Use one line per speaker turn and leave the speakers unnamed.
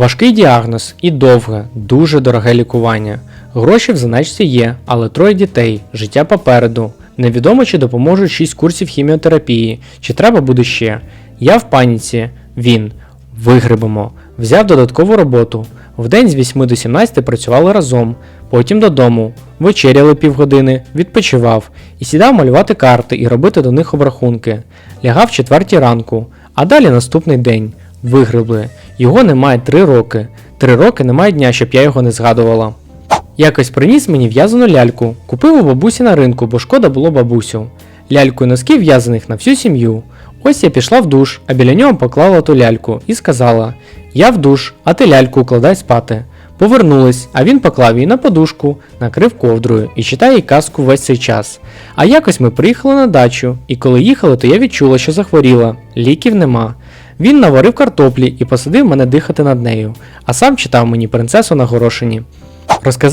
Важкий діагноз і довге, дуже дороге лікування. Гроші в заначці є, але троє дітей, життя попереду. Невідомо, чи допоможуть 6 курсів хіміотерапії, чи треба буде ще. Я в паніці, він. Вигребемо. Взяв додаткову роботу. Вдень з 8 до 17 працювали разом, потім додому, вечеряли півгодини, відпочивав і сідав малювати карти і робити до них обрахунки. Лягав четвертій ранку, а далі наступний день. Вигребли. Його немає три роки. Три роки немає дня, щоб я його не згадувала. Якось приніс мені в'язану ляльку. Купив у бабусі на ринку, бо шкода було бабусю. Ляльку і носки в'язаних на всю сім'ю. Ось я пішла в душ, а біля нього поклала ту ляльку і сказала: Я в душ, а ти ляльку укладай спати. Повернулась, а він поклав її на подушку, накрив ковдрою і читає їй казку весь цей час. А якось ми приїхали на дачу, і коли їхали, то я відчула, що захворіла, ліків нема. Він наварив картоплі і посадив мене дихати над нею, а сам читав мені принцесу на горошині. Розказав